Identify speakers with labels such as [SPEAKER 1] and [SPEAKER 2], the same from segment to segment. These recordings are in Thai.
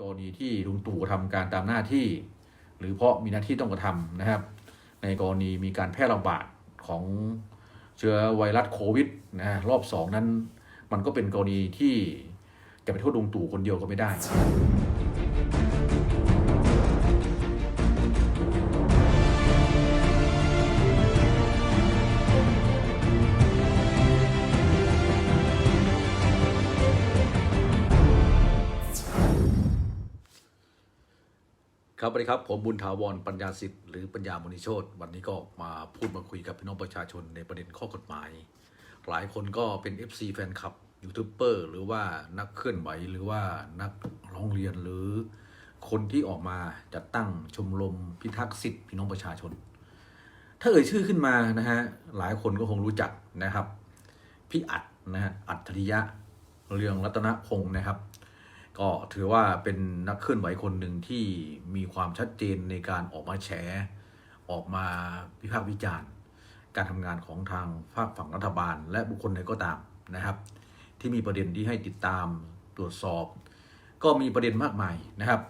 [SPEAKER 1] กรณีที่ลุงตู่ทำการตามหน้าที่ หรือเพราะมีหน้าที่ต้องกระทำนะครับ ในกรณีมีการแพร่ระบาดของเชื้อไวรัสโควิดนะฮะรอบสองนั้น มันก็เป็นกรณีที่จะไปโทษลุงตู่คนเดียวก็ไม่ได้ ครับสวัสดีครับ ผมบุญถาวรปัญญาสิทธิ์หรือปัญญามณิโชตวันนี้ก็มาพูดมาคุยกับพี่น้องประชาชนในประเด็นข้อกฎหมาย หลายคนก็เป็น FC แฟนคลับยูทูบเบอร์หรือว่านักเคลื่อนไหวหรือว่านักร้องเรียนหรือคนที่ออกมาจัดตั้งชมรมพิทักษ์สิทธิพี่น้องประชาชน ถ้าเอ่ยชื่อขึ้นมานะฮะหลายคนก็คงรู้จักนะครับพี่อัดนะฮะอัจฉริยะเรืองรัตนพงศ์นะครับ ก็ถือว่าเป็นนักเคลื่อนไหวคนหนึ่งที่มีความชัดเจนในการออกมาแฉ ออกมาวิพากษ์วิจารณ์ การทำงานของทางภาคฝั่งรัฐบาล และบุคคลใดก็ตามนะครับ ที่มีประเด็นที่ให้ติดตามตรวจสอบ ก็มีประเด็นมากมายนะครับ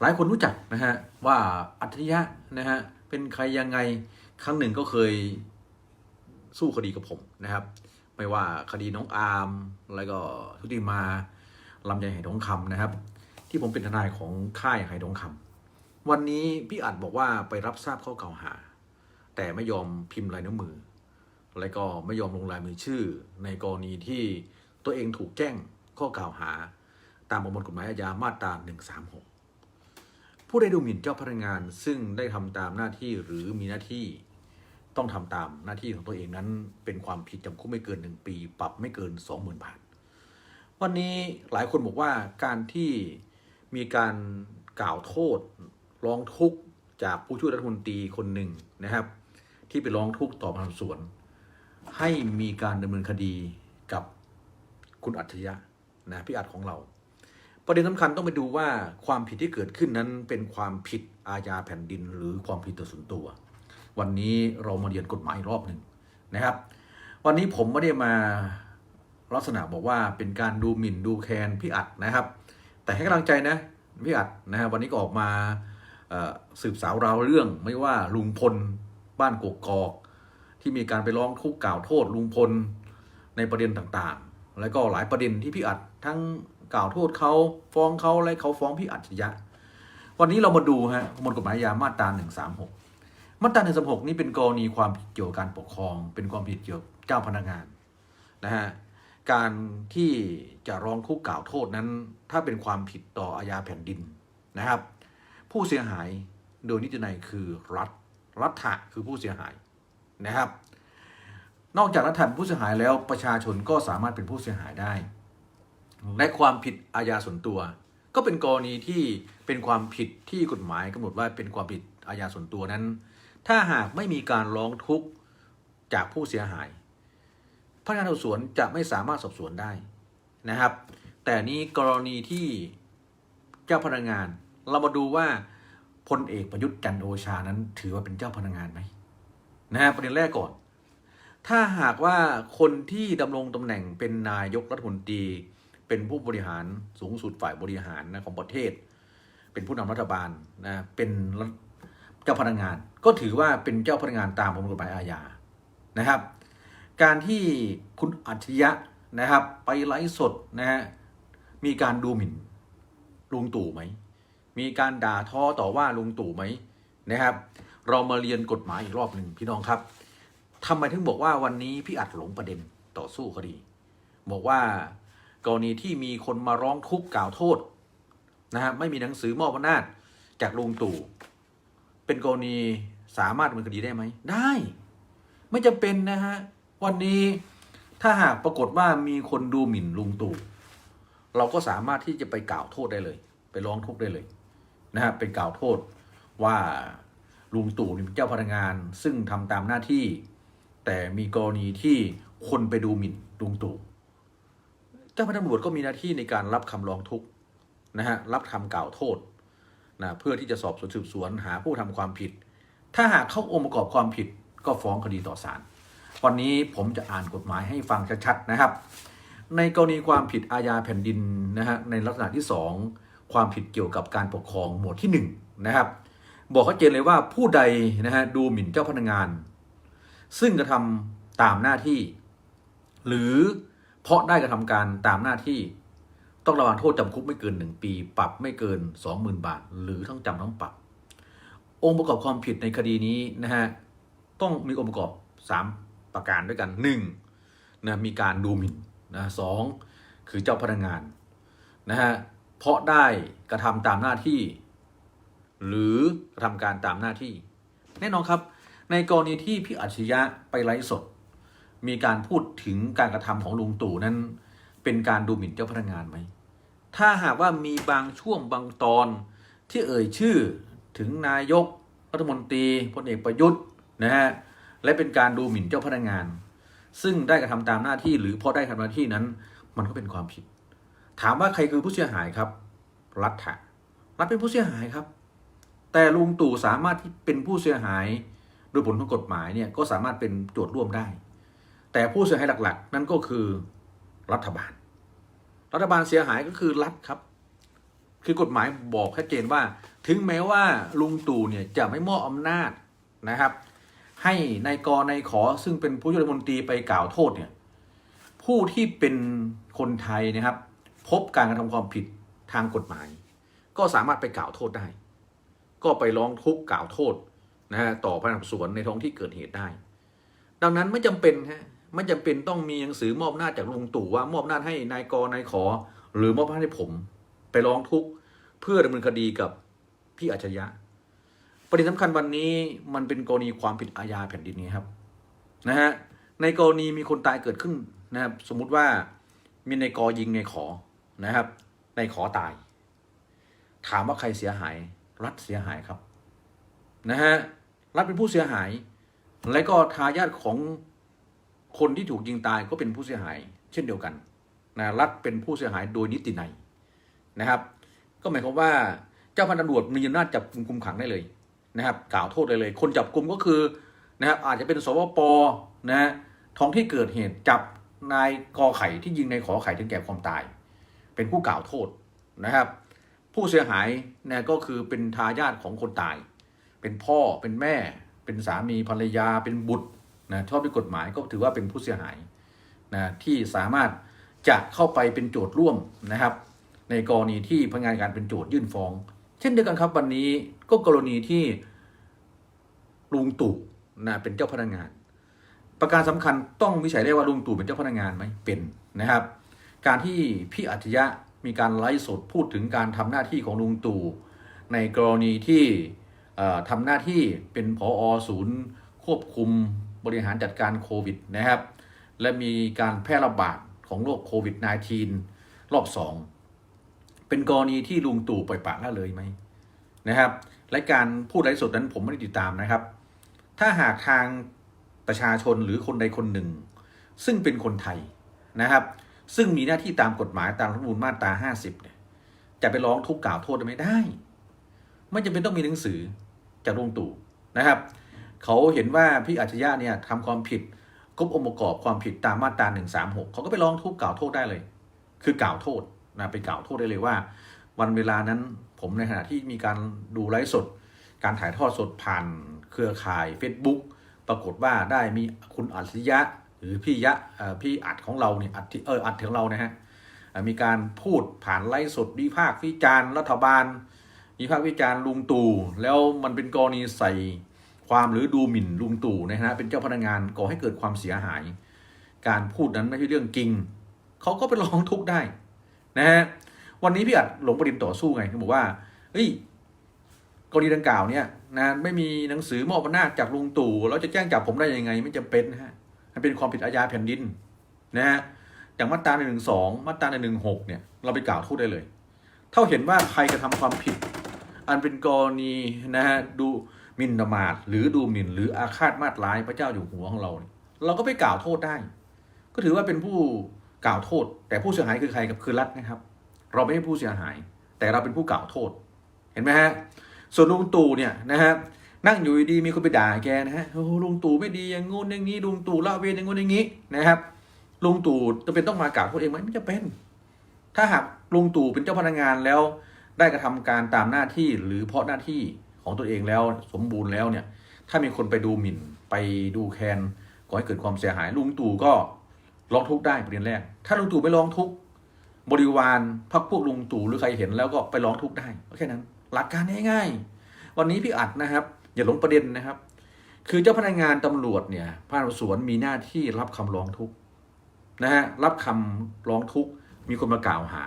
[SPEAKER 1] หลายคนรู้จักนะฮะว่าอัจฉริยะนะฮะเป็นใครยังไงครั้งหนึ่งก็เคยสู้คดีกับผมนะครับ ไม่ว่าคดีน้องอาร์มแล้วก็ทุติมา ลำไยไหทองคำนะครับ ที่ผมเป็นทนายของค่ายไหทองคำวันนี้พี่อัดบอกว่าไปรับทราบข้อกล่าวหา แต่ไม่ยอมพิมพ์ลายนิ้วมือ และก็ไม่ยอมลงลายมือชื่อ ในกรณีที่ตัวเองถูกแจ้งข้อกล่าวหา ตามประมวลกฎหมายอาญามาตรา 136 ผู้ใดดูหมิ่นเจ้าพนักงานซึ่งได้ทำตามหน้าที่หรือมีหน้าที่ต้องทำตามหน้าที่ของตัวเองนั้นเป็นความผิดจำคุกไม่เกิน 1 ปี ปรับไม่เกิน 20,000บาท วันนี้หลายคนบอกว่าการที่มีการกล่าวโทษร้องทุกข์จากผู้ช่วยรัฐมนตรีคนหนึ่งนะครับ ที่ไปร้องทุกข์ต่อพนักงานสวน ให้มีการดำเนินคดีกับคุณอัจฉริยะนะพี่อัดของเรา ประเด็นสำคัญต้องไปดูว่าความผิดที่เกิดขึ้นนั้นเป็นความผิดอาญาแผ่นดิน หรือความผิดต่อส่วนตัว วันนี้เรามาเรียนกฎหมายรอบหนึ่งนะครับ วันนี้ผมไม่ได้มา ลักษณะบอกว่าเป็นการดูหมิ่นดูแคลนพี่อัดนะครับ แต่ให้กำลังใจนะพี่อัดนะฮะวันนี้ก็ออกมาสืบสาวราวเรื่องไม่ว่าลุงพลบ้านกกอก ที่มีการไปร้องทุกข์กล่าวโทษลุงพลในประเด็นต่างๆ แล้วก็หลายประเด็นที่พี่อัดทั้งกล่าวโทษเขาฟ้องเขาและเขาฟ้องพี่อัจฉริยะ วันนี้เรามาดูฮะประมวลกฎหมายอาญามาตรา136 มาตรา136 นี่เป็นกรณีความผิดเกี่ยวกับการปกครอง เป็นความผิดเกี่ยวกับเจ้าพนักงานนะฮะ การที่จะร้องทุกข์กล่าวโทษนั้น ถ้าเป็นความผิดต่ออาญาแผ่นดินนะครับ ผู้เสียหายโดยนิตินัยคือรัฐ รัฐะคือผู้เสียหายนะครับ นอกจากรัฐเป็นผู้เสียหายแล้วประชาชนก็สามารถเป็นผู้เสียหายได้และความผิดอาญาส่วนตัว ก็เป็นกรณีที่เป็นความผิดที่กฎหมายกำหนดว่าเป็นความผิดอาญาส่วนตัวนั้น ถ้าหากไม่มีการร้องทุกข์จากผู้เสียหาย พนักงานสอบสวนจะไม่สามารถสอบสวนได้นะครับ แต่นี้กรณีที่เจ้าพนักงาน เรามาดูว่าพลเอกประยุทธ์จันโอชานั้น ถือว่าเป็นเจ้าพนักงานไหมนะฮะประเด็นแรกก่อน ถ้าหากว่าคนที่ดำรงตำแหน่งเป็นนายกรัฐมนตรี เป็นผู้บริหารสูงสุดฝ่ายบริหารนะของประเทศ เป็นผู้นำรัฐบาลนะเป็นเจ้าพนักงาน ก็ถือว่าเป็นเจ้าพนักงานตามประมวลกฎหมายอาญานะครับ การที่คุณอัจฉริยะนะครับ ไปไลฟ์สดนะฮะมีการดูหมิ่นลุงตู่ไหม มีการด่าท้อต่อว่าลุงตู่ไหมนะครับ เรามาเรียนกฎหมายอีกรอบหนึ่งพี่น้องครับทำไมถึงบอกว่าวันนี้พี่อัดหลงประเด็นต่อสู้คดี บอกว่ากรณีที่มีคนมาร้องทุกข์กล่าวโทษนะฮะไม่มีหนังสือมอบอำนาจจากลุงตู่เป็นกรณีสามารถดำเนินคดีได้ไหม ได้ ไม่จำเป็นนะฮะ วันนี้ถ้าหากปรากฏว่ามีคนดูหมิ่นลุงตู่เราก็สามารถที่จะไปกล่าวโทษได้เลย ไปร้องทุกข์ได้เลยนะฮะเป็นกล่าวโทษว่าลุงตู่เป็นเจ้าพนักงาน ซึ่งทำตามหน้าที่ แต่มีกรณีที่คนไปดูหมิ่นลุงตู่เจ้าพนักงานตำรวจก็มีหน้าที่ในการรับคำร้องทุกข์นะฮะรับคำกล่าวโทษนะเพื่อที่จะสอบสวนสืบสวนหาผู้ทำความผิด ถ้าหากเข้าองค์ประกอบความผิดก็ฟ้องคดีต่อศาล วันนี้ผมจะอ่านกฎหมายให้ฟังชัดๆนะครับ ในกรณีความผิดอาญาแผ่นดินนะฮะในลักษณะที่ความผิดเกี่ยวกับการปกครองหมวดที่หนึ่งนะครับ บอกชัดเจนเลยว่าผู้ใดนะฮะดูหมิ่นเจ้าพนักงาน ซึ่งกระทำตามหน้าที่ หรือเพราะได้กระทำการตามหน้าที่ต้องระวังโทษจำคุกไม่เกิน 1 ปี ปรับไม่เกิน 20,000 บาท หรือทั้งจำทั้งปรับ องค์ประกอบความผิดในคดีนี้นะฮะต้องมีองค์ประกอบ 3 ประการด้วยกัน1นะมีการดูหมิ่นนะสองคือเจ้าพนักงานนะฮะเพราะได้กระทำตามหน้าที่ หรือกระทำการตามหน้าที่ แน่นอนครับ ในกรณีที่พี่อัจฉริยะไปไลฟ์สด มีการพูดถึงการกระทำของลุงตู่นั้นเป็นการดูหมิ่นเจ้าพนักงานไหม ถ้าหากว่ามีบางช่วงบางตอนที่เอ่ยชื่อถึงนายกรัฐมนตรีพลเอกประยุทธ์นะฮะ และเป็นการดูหมิ่นเจ้าพนักงาน ซึ่งได้กระทำตามหน้าที่หรือเพราะได้ทำหน้าที่นั้น มันก็เป็นความผิด ถามว่าใครคือผู้เสียหายครับ รัฐะรัฐเป็นผู้เสียหายครับ แต่ลุงตู่สามารถที่เป็นผู้เสียหายโดยผลของกฎหมายเนี่ยก็สามารถเป็นโจทย์ร่วมได้ แต่ผู้เสียหายหลักๆ นั่นก็คือรัฐบาล รัฐบาลเสียหายก็คือรัฐครับ คือกฎหมายบอกชัดเจนว่า ถึงแม้ว่าลุงตู่เนี่ยจะไม่มอบอำนาจนะครับ ให้นายกนายขอซึ่งเป็นผู้ช่วยรัฐมนตรีไปกล่าวโทษเนี่ยผู้ที่เป็นคนไทยนะครับ พบการกระทำความผิดทางกฎหมาย ก็สามารถไปกล่าวโทษได้ ก็ไปร้องทุกข์กล่าวโทษนะฮะต่อพนักงานสวนในท้องที่เกิดเหตุได้ ดังนั้นไม่จำเป็นฮะไม่จำเป็นต้องมีหนังสือมอบหน้าจากลุงตู่ว่ามอบหน้าให้นายกนายขอ หรือมอบหน้าให้ผม ไปร้องทุกข์เพื่อดำเนินคดีกับพี่อัจฉริยะ ประเด็นสำคัญวันนี้มันเป็นกรณีความผิดอาญาแผ่นดินนี้ครับนะฮะในกรณีมีคนตายเกิดขึ้นนะครับ สมมุติว่ามีนายกยิงนายขอนะครับนายขอตาย ถามว่าใครเสียหาย รัฐเสียหายครับนะฮะรัฐเป็นผู้เสียหาย และก็ทายาทของคนที่ถูกยิงตายก็เป็นผู้เสียหาย เช่นเดียวกันนะรัฐเป็นผู้เสียหายโดยนิติในยนะครับ ก็หมายความว่าเจ้าพนักงานตำรวจมีอำนาจจับกุมคุมขังได้เลย นะครับกล่าวโทษได้เลย คนจับกลุ่มก็คือนะครับอาจจะเป็นสวปนะฮะท้องที่เกิดเหตุจับนายกอไข่ที่ยิงนายขอไข่ถึงแก่ความตาย เป็นผู้กล่าวโทษนะครับ ผู้เสียหายเนี่ยก็คือเป็นทายาทของคนตาย เป็นพ่อเป็นแม่ เป็นสามีภรรยาเป็นบุตรนะชอบด้วยกฎหมายก็ถือว่าเป็นผู้เสียหายนะที่สามารถจะเข้าไปเป็นโจทย์ร่วมนะครับ ในกรณีที่พนักงานการเป็นโจทย์ยื่นฟ้อง เช่นเดียวกันครับวันนี้ ก็กรณีที่ลุงตู่นะเป็นเจ้าพนักงาน ประการสำคัญต้องวิจัยได้ว่าลุงตู่เป็นเจ้าพนักงานไหมเป็นนะครับ การที่พี่อัจฉริยะมีการไลฟ์สดพูดถึงการทำหน้าที่ของลุงตู่ในกรณีที่เอ่อทำหน้าที่เป็นผอศูนย์ ควบคุมบริหารจัดการโควิดนะครับ และมีการแพร่ระบาดของโรคโควิด -19 รอบ 2 เป็นกรณีที่ลุงตู่ปล่อยปละละเลยไหมนะครับ และการพูดไลฟ์สดนั้นผมไม่ได้ติดตามนะครับ ถ้าหากทางประชาชนหรือคนใดคนหนึ่ง ซึ่งเป็นคนไทยนะครับ ซึ่งมีหน้าที่ตามกฎหมายตามรัฐมนูญมาตรา 50 เนี่ย จะไปร้องทุกข์กล่าวโทษไม่ได้ ไม่จำเป็นต้องมีหนังสือจากลุงตู่นะครับ เขาเห็นว่าพี่อัจฉริยะเนี่ยทำความผิดครบองค์ประกอบความผิดตามมาตรา136 เขาก็ไปร้องทุกข์กล่าวโทษได้เลย คือกล่าวโทษนะไปกล่าวโทษได้เลยว่า วันเวลานั้น ผมในขณะที่มีการดูไลฟ์สด การถ่ายทอดสดผ่านเครือข่าย Facebook ปรากฏว่าได้มีคุณอัจฉริยะ หรือพี่ยะพี่อัดของเราเนี่ยอัดเอออัดของเรานะฮะมีการพูดผ่านไลฟ์สดวิพากษ์วิจารณ์รัฐบาลวิพากษ์วิจารณ์ลุงตู่แล้วมันเป็นกรณีใส่ความหรือดูหมิ่นลุงตู่นฐานะเป็นเจ้าพนักงานก่อให้เกิดความเสียหาย การพูดนั้นไม่ใช่เรื่องจริงเขาก็ไปร้องทุกข์ได้นะฮะ วันนี้พี่อัดหลงประเด็นต่อสู้ไงเขาบอกว่าเฮ้ยกรณีดังกล่าวเนี่ยนะไม่มีหนังสือมอบอำนาจจากลุงตู่แล้วจะแจ้งจับผมได้ยังไง ไม่จำเป็นนะฮะมันเป็นความผิดอาญาแผ่นดินนะฮะอย่างมาตราหนึ่งสองมาตราหนึ่งหกเนี่ย เราไปกล่าวโทษได้เลยถ้าเห็นว่าใครกระทำความผิด อันเป็นกรณีนะฮะดูหมินประมาทหรือดูหมิ่น หรืออาฆาตมาตร้ายพระเจ้าอยู่หัวของเราเนี่ยเราก็ไปกล่าวโทษได้ ก็ถือว่าเป็นผู้กล่าวโทษ แต่ผู้เสียหายคือใครกับคือรัฐนะครับ เราไม่ใช่ผู้เสียหาย แต่เราเป็นผู้กล่าวโทษ เห็นไหมฮะ ส่วนลุงตู่เนี่ยนะฮะนั่งอยู่ดีๆมีคนไปด่าแกนะฮะโอ้ลุงตู่ไม่ดีอย่างงู้นอย่างนี้ลุงตู่ละเวนอย่างงู้นอย่างนี้นะครับลุงตู่จะเป็นต้องมากล่าวโทษเองไหมไม่จะเป็น ถ้าหากลุงตู่เป็นเจ้าพนักงานแล้ว ได้กระทำการตามหน้าที่หรือเพราะหน้าที่ของตัวเองแล้วสมบูรณ์แล้วเนี่ย ถ้ามีคนไปดูหมิ่นไปดูแคลนก่อให้เกิดความเสียหาย ลุงตู่ก็ร้องทุกข์ได้ประเด็นแรก ถ้าลุงตู่ไม่ร้องทุกข์ บริวารพักพวกลุงตู่หรือใครเห็นแล้วก็ไปร้องทุกข์ได้แค่นั้น หลักการง่ายๆ วันนี้พี่อัดนะครับ อย่าหลงประเด็นนะครับ คือเจ้าพนักงานตำรวจเนี่ยพนักงานสวนมีหน้าที่รับคำร้องทุกข์นะฮะรับคำร้องทุกข์มีคนมากล่าวหา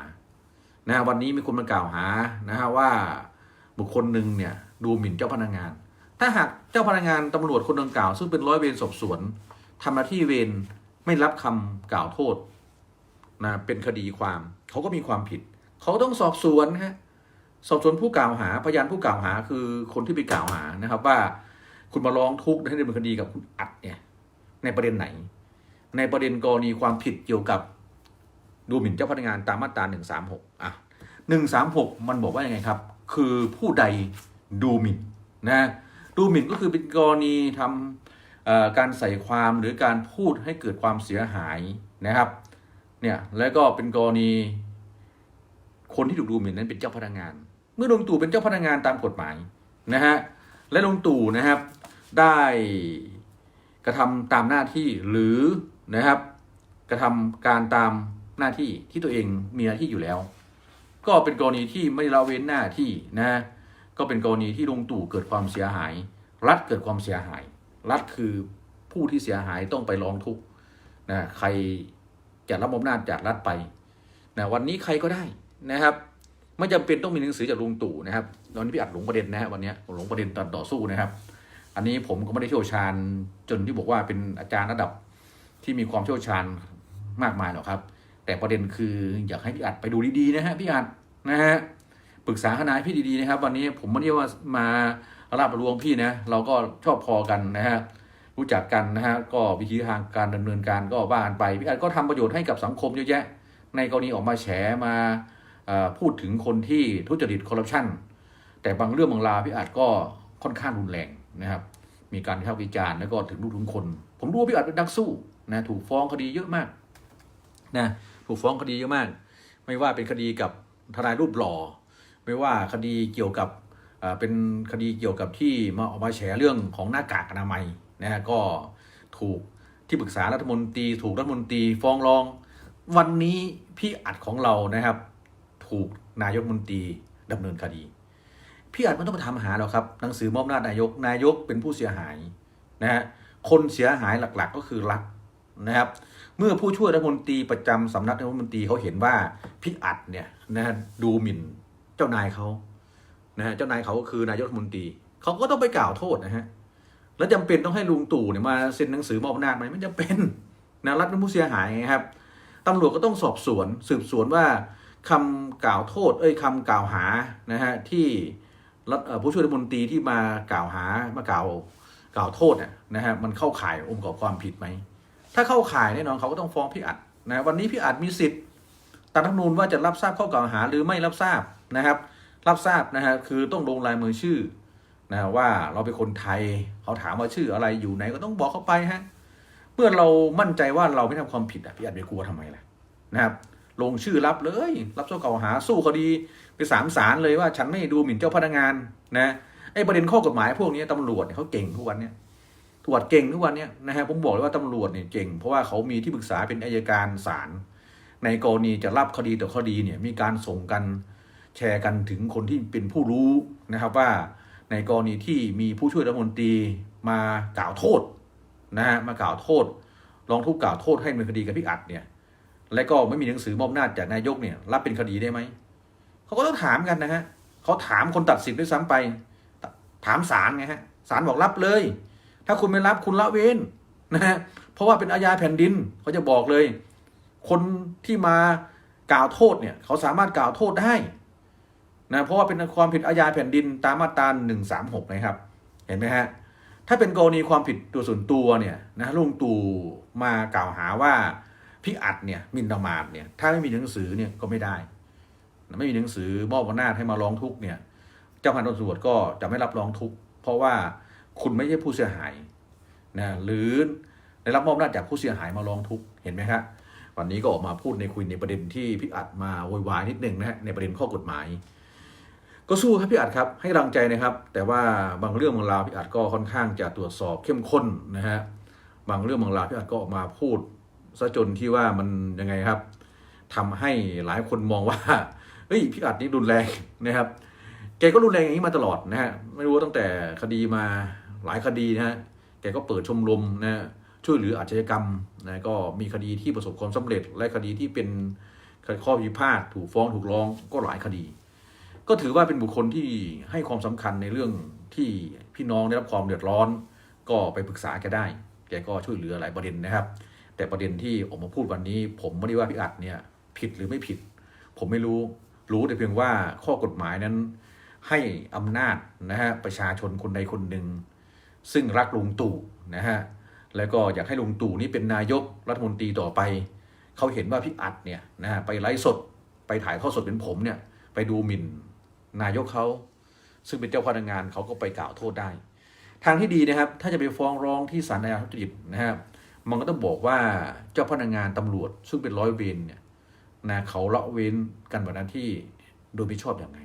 [SPEAKER 1] นะฮะวันนี้มีคนมากล่าวหานะฮะว่าบุคคลหนึ่งเนี่ยดูหมิ่นเจ้าพนักงาน ถ้าหากเจ้าพนักงานตำรวจคนดังกล่าว ซึ่งเป็นร้อยเวรสอบสวนทำหน้าที่เวรไม่รับคำกล่าวโทษ นะเป็นคดีความเขาก็มีความผิด เขาต้องสอบสวนฮะสอบสวนผู้กล่าวหาพยานผู้กล่าวหาคือคนที่ไปกล่าวหานะครับ ว่าคุณมาร้องทุกข์ให้ดำเนินคดีกับคุณอัดเนี่ยในประเด็นไหน ในประเด็นกรณีความผิดเกี่ยวกับดูหมิ่นเจ้าพนักงานตามมาตราหนึ่งสามหกอะหนึ่งสามหกมันบอกว่ายังไงครับ คือผู้ใดดูหมิ่นนะดูหมิ่นก็คือเป็นกรณีทำเอ่อการใส่ความหรือการพูดให้เกิดความเสียหายนะครับ เนี่ยแล้วก็เป็นกรณี คนที่ถูกดูหมิ่นนั้นเป็นเจ้าพนักงาน เมื่อลุงตู่เป็นเจ้าพนักงานตามกฎหมายนะฮะและลุงตู่นะครับ ได้กระทำตามหน้าที่หรือนะครับ กระทำการตามหน้าที่ที่ตัวเองมีหน้าที่อยู่แล้ว ก็เป็นกรณีที่ไม่ละเว้นหน้าที่นะ ก็เป็นกรณีที่ลุงตู่เกิดความเสียหาย รัฐเกิดความเสียหาย รัฐคือผู้ที่เสียหายต้องไปร้องทุกข์นะใคร จะรับอำนาจจากรัฐไปนะวันนี้ใครก็ได้นะครับ ไม่จำเป็นต้องมีหนังสือจากลุงตู่นะครับตอนนี้พี่อัดหลงประเด็นนะฮะวันนี้หลงประเด็นตอนต่อสู้นะครับ อันนี้ผมก็ไม่ได้เชี่ยวชาญจนที่บอกว่าเป็นอาจารย์ระดับที่มีความเชี่ยวชาญมากมายหรอกครับ แต่ประเด็นคืออยากให้พี่อัดไปดูดีๆนะฮะพี่อัดนะฮะปรึกษาทนายพี่ดีๆนะครับ วันนี้ผมไม่ได้ว่ามาราบรวงพี่นะ เราก็ชอบพอกันนะฮะ รู้จักกันนะฮะก็วิธีทางการดำเนินการก็ว่ากันไปพี่อัดก็ทำประโยชน์ให้กับสังคมเยอะแยะ ในกรณีออกมาแฉมาพูดถึงคนที่ทุจริตคอร์รัปชันแต่บางเรื่องบางราวพี่อาจก็ค่อนข้างรุนแรงนะครับ มีการวิพาวิจารณ์แล้วก็ถึงลูกถึงคน ผมรู้ว่าพี่อาจเป็นนักสู้นะถูกฟ้องคดีเยอะมากนะถูกฟ้องคดีเยอะมาก ไม่ว่าเป็นคดีกับทนายรูปหล่อ ไม่ว่าคดีเกี่ยวกับเอ่อเป็นคดีเกี่ยวกับที่มาออกมาแฉเรื่องของหน้ากากอนามัย นะฮะก็ถูกที่ปรึกษารัฐมนตรี ถูกรัฐมนตรีฟ้องร้อง วันนี้พี่อัดของเรานะครับ ถูกนายกมนตรีดำเนินคดี พี่อาจไม่ต้องไปทำหาหรอกครับหนังสือมอบหน้านายกนายกเป็นผู้เสียหายนะฮะคนเสียหายหลักๆก็คือรัฐนะครับ เมื่อผู้ช่วยรัฐมนตรีประจำสำนักนายกรัฐมนตรีเขาเห็นว่าพี่อัดเนี่ยนะฮะดูหมิ่นเจ้านายเขานะฮะเจ้านายเขาก็คือนายกรัฐมนตรีเขาก็ต้องไปกล่าวโทษนะฮะ แล้วจำเป็นต้องให้ลุงตู่เนี่ยมาเซ็นหนังสือมอบอำนาจไหมไม่จำเป็นนะรัฐเป็นผู้เสียหายไงครับตำรวจก็ต้องสอบสวนสืบสวนว่าคำกล่าวโทษ เอ้ยคำกล่าวหานะฮะที่รัฐผู้ช่วยรัฐมนตรีที่มากล่าวหามากล่าวกล่าวโทษเนี่ยนะฮะมันเข้าข่ายองค์ปรอบความผิดไหมถ้าเข้าข่ายแน่นอนเขาก็ต้องฟ้องพี่อัดนะวันนี้พี่อัดมีสิทธิ์ตามรัฐนูญว่าจะรับทราบข้อกล่าวหาหรือไม่รับทราบนะครับ รับทราบนะฮะคือต้องลงลายมือชื่อ นะว่าเราเป็นคนไทยเขาถามว่าชื่ออะไรอยู่ไหนก็ต้องบอกเขาไปฮะเมื่อเรามั่นใจว่าเราไม่ทำความผิดอะพี่อัดไปกลัวทำไมล่ะนะครับ ลงชื่อรับเลย รับข้อกล่าหาสู้คดีไปสามศาลเลยว่าฉันไม่ดูหมิ่นเจ้าพนักงานนะไอ้ประเด็นข้อกฎหมายพวกนี้ตำรวจเนี่ยเขาเก่งทุกวันเนี่ยตรวจเก่งทุกวันเนี่ยนะฮะผมบอกเลยว่าตำรวจเนี่ยเก่ง เพราะว่าเขามีที่ปรึกษาเป็นอายการศาลในกรณีจะรับคดีต่อคดีเนี่ยมีการส่งกันแชร์กันถึงคนที่เป็นผู้รู้นะครับว่า ในกรณีที่มีผู้ช่วยรัฐมนตรีมากล่าวโทษนะฮะมากล่าวโทษร้องทุกข์กล่าวโทษให้ดำเป็นคดีกับพี่อัดเนี่ย และก็ไม่มีหนังสือมอบอำนาจากนายกเนี่ย รับเป็นคดีได้ไหมเขาก็ต้องถามกันนะฮะเขาถามคนตัดสินด้วยซ้ำไป ถามศาลไงฮะศาลบอกรับเลย ถ้าคุณไม่รับคุณละเว้นนะฮะเพราะว่าเป็นอาญาแผ่นดินเขาจะบอกเลย คนที่มากล่าวโทษเนี่ย เขาสามารถกล่าวโทษได้ นะเพราะว่าเป็นความผิดอาญาแผ่นดินตามมาตราหนึ่งสามหกนะครับ เห็นไหมฮะ ถ้าเป็นกรณีความผิดตัวส่วนตัวเนี่ยนะลุงตู่มากล่าวหาว่าพี่อัดเนี่ยมินประมาทเนี่ยถ้าไม่มีหนังสือเนี่ยก็ไม่ได้ ไม่มีหนังสือมอบอำนาจให้มาร้องทุกเนี่ยเจ้าพนักงานตำรวจก็จะไม่รับร้องทุกเพราะว่าคุณไม่ใช่ผู้เสียหายนะหรือได้รับมอบอำนาจจากผู้เสียหายมาร้องทุกเห็นไหมครับวันนี้ก็ออกมาพูดในคุยในประเด็นที่พี่อัดมาโวยวายนิดหนึ่งนะฮะในประเด็นข้อกฎหมาย ก็สู้ครับพี่อัดครับให้กำลังใจนะครับ แต่ว่าบางเรื่องบางราวพี่อัดก็ค่อนข้างจะตรวจสอบเข้มข้นนะฮะบางเรื่องบางราวพี่อัดก็ออกมาพูดซะจนที่ว่ามันยังไงครับทำให้หลายคนมองว่าเฮ้ยพี่อัดนี่รุนแรงนะครับแกก็รุนแรงอย่างนี้มาตลอดนะฮะไม่รู้ตั้งแต่คดีมาหลายคดีนะฮะแกก็เปิดชมรมนะช่วยเหลืออาชญากรรมนะก็มีคดีที่ประสบความสำเร็จ และคดีที่เป็นข้อพิพาทถูกฟ้องถูกร้องก็หลายคดี ก็ถือว่าเป็นบุคคลที่ให้ความสำคัญในเรื่องที่พี่น้องได้รับความเดือดร้อน ก็ไปปรึกษาแกได้ แกก็ช่วยเหลือหลายประเด็นนะครับ แต่ประเด็นที่ออกมาพูดวันนี้ ผมไม่ได้ว่าพี่อัดเนี่ยผิดหรือไม่ผิด ผมไม่รู้รู้แต่เพียงว่าข้อกฎหมายนั้น ให้อำนาจนะฮะประชาชนคนใดคนหนึ่ง ซึ่งรักลุงตู่นะฮะแล้วก็อยากให้ลุงตู่นี่เป็นนายกรัฐมนตรีต่อไป เขาเห็นว่าพี่อัดเนี่ยนะฮะไปไลฟ์สดไปถ่ายทอดสดเป็นผมเนี่ยไปดูหมิ่น นายกเขาซึ่งเป็นเจ้าพนักงานเขาก็ไปกล่าวโทษได้ ทางที่ดีนะครับ ถ้าจะไปฟ้องร้องที่ศาลอาญาทุจริตนะฮะมันก็ต้องบอกว่าเจ้าพนักงานตำรวจ ซึ่งเป็นร้อยเวรเนี่ยนะเขาละเว้นกันวันหน้าที่โดยไม่ชอบอย่างไง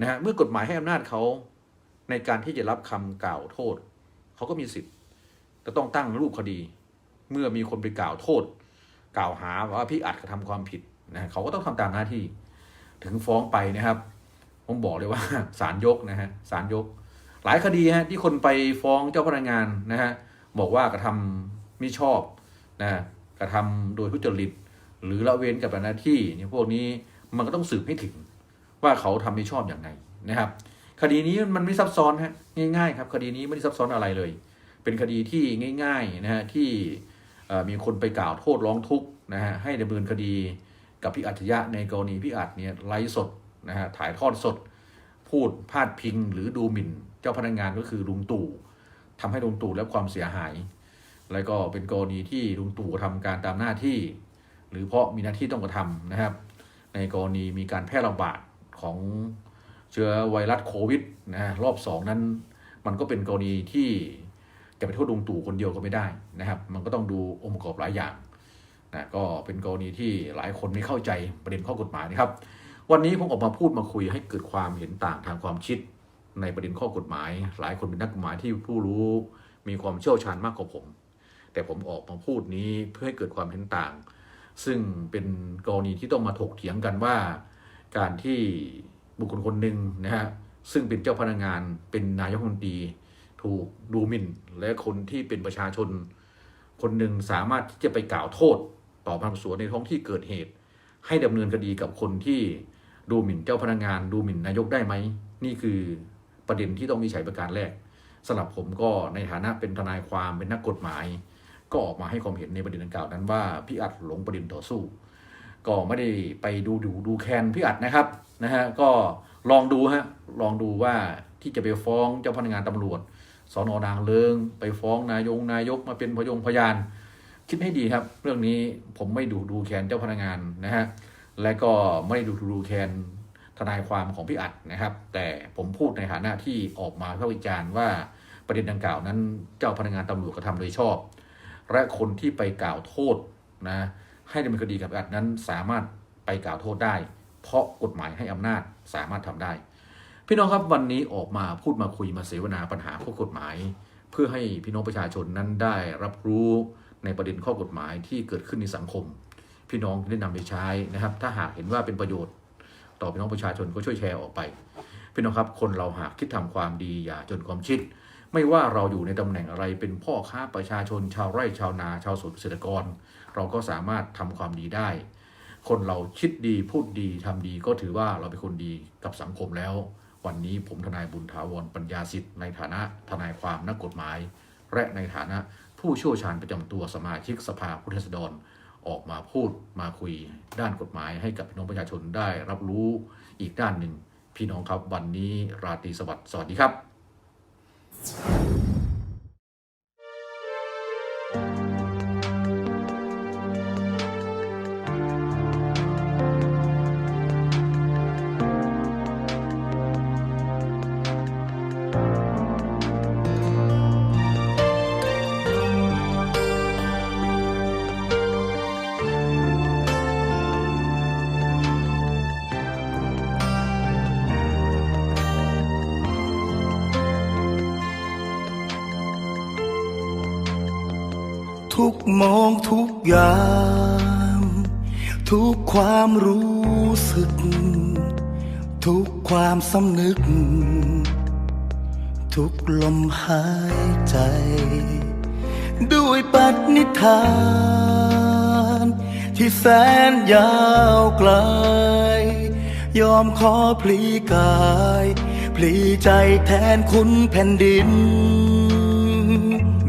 [SPEAKER 1] นะฮะเมื่อกฎหมายให้อำนาจเขาในการที่จะรับคำกล่าวโทษ เขาก็มีสิทธิ์จะต้องตั้งรูปคดี เมื่อมีคนไปกล่าวโทษ กล่าวหาว่าพี่อัดกระทำความผิดนะเขาก็ต้องทำตามหน้าที่ ถึงฟ้องไปนะครับ ผมบอกเลยว่าศาลยกนะฮะศาลยก หลายคดีฮะที่คนไปฟ้องเจ้าพนักงานนะฮะบอกว่ากระทำมิชอบนะกระทำโดยทุจริต หรือละเว้นกับหน้าที่เนี่ยพวกนี้มันก็ต้องสืบให้ถึงว่าเขาทำไม่ชอบอย่างไรนะครับ คดีนี้มันไม่ซับซ้อนฮะง่ายๆ ครับ คดีนี้ไม่ได้ซับซ้อนอะไรเลย เป็นคดีที่ง่ายๆนะฮะที่มีคนไปกล่าวโทษร้องทุกข์นะฮะให้ดำเนินคดีกับพี่อัจฉริยะในกรณีพี่อัจเนี่ยไลฟ์สด นะฮะถ่ายทอดสด พูดพาดพิงหรือดูหมิ่น เจ้าพนักงานก็คือลุงตู่ทำให้ลุงตู่ได้รับความเสียหาย แล้วก็เป็นกรณีที่ลุงตู่ทำการตามหน้าที่ หรือเพราะมีหน้าที่ต้องกระทำนะครับ ในกรณีมีการแพร่ระบาดของเชื้อไวรัสโควิดนะฮะรอบสองนั้น มันก็เป็นกรณีที่จะไปโทษลุงตู่คนเดียวก็ไม่ได้นะครับ มันก็ต้องดูองค์ประกอบหลายอย่างนะก็เป็นกรณีที่หลายคนไม่เข้าใจประเด็นข้อกฎหมายนะครับ วันนี้ผมออกมาพูดมาคุยให้เกิดความเห็นต่างทางความคิดในประเด็นข้อกฎหมาย หลายคนเป็นนักกฎหมายที่ผู้รู้มีความเชี่ยวชาญมากกว่าผม แต่ผมออกมาพูดนี้เพื่อให้เกิดความเห็นต่าง ซึ่งเป็นกรณีที่ต้องมาถกเถียงกันว่า การที่บุคคลคนหนึ่งนะฮะซึ่งเป็นเจ้าพนักงานเป็นนายกรัฐมนตรีถูกดูหมิ่น และคนที่เป็นประชาชน คนหนึ่งสามารถที่จะไปกล่าวโทษ ต่อพนักงานสวนในท้องที่เกิดเหตุ ให้ดำเนินคดีกับคนที่ ดูหมิ่นเจ้าพนักงาน ดูหมิ่นนายกได้ไหม นี่คือประเด็นที่ต้องมีใช้ประการแรกสำหรับผมก็ในฐานะเป็นทนายความเป็นนักกฎหมาย ก็ออกมาให้ความเห็นในประเด็นดังกล่าวนั้นว่าพี่อัดหลงประเด็นต่อสู้ ก็ไม่ได้ไปดูดูดูแคนพี่อัดนะครับนะฮะก็ลองดูฮะลองดูว่าที่จะไปฟ้องเจ้าพนักงานตำรวจสอนอนางเลิง ไปฟ้องนายงนายกมาเป็นพยงพยาน คิดให้ดีครับ เรื่องนี้ผมไม่ดูดูแคนเจ้าพนักงานนะฮะ และก็ไม่ดูดูแคนทนายความของพี่อัดนะครับ แต่ผมพูดในฐานะที่ออกมาเพื่อวิจารณ์ว่าประเด็นดังกล่าวนั้นเจ้าพนักงานตำรวจกระทำโดยชอบ และคนที่ไปกล่าวโทษนะให้ดำเนินคดีกับอัดนั้นสามารถไปกล่าวโทษได้ เพราะกฎหมายให้อำนาจสามารถทำได้ พี่น้องครับวันนี้ออกมาพูดมาคุยมาเสวนาปัญหาข้อกฎหมาย เพื่อให้พี่น้องประชาชนนั้นได้รับรู้ในประเด็นข้อกฎหมายที่เกิดขึ้นในสังคม พี่น้องได้นำไปใช้นะครับ ถ้าหากเห็นว่าเป็นประโยชน์ ต่อพี่น้องประชาชนก็ช่วยแชร์ออกไป พี่น้องครับคนเราหากคิดทำความดีอย่าจนความชิด ไม่ว่าเราอยู่ในตำแหน่งอะไรเป็นพ่อค้าประชาชน ชาวไร่ชาวนาชาวสวนเกษตรกร เราก็สามารถทำความดีได้ คนเราคิดดีพูดดีทำดีก็ถือว่าเราเป็นคนดีกับสังคมแล้ว วันนี้ผมทนายบุญถาวรปัญญาสิทธิ์ในฐานะทนายความนักกฎหมาย และในฐานะผู้เชี่ยวชาญประจำตัวสมาชิกสภาผู้แทนราษฎร ออกมาพูดมาคุยด้านกฎหมายให้กับพี่น้องประชาชนได้รับรู้อีกด้านหนึ่งพี่น้องครับวันนี้ราตรีสวัสดิ์สวัสดีครับ
[SPEAKER 2] ทุกโมงทุกยาม ทุกความรู้สึก ทุกความสำนึก ทุกลมหายใจ ด้วยปณิธาน ที่แสนยาวไกล ยอมขอพลีกาย พลีใจแทนคุณแผ่นดิน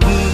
[SPEAKER 2] ษ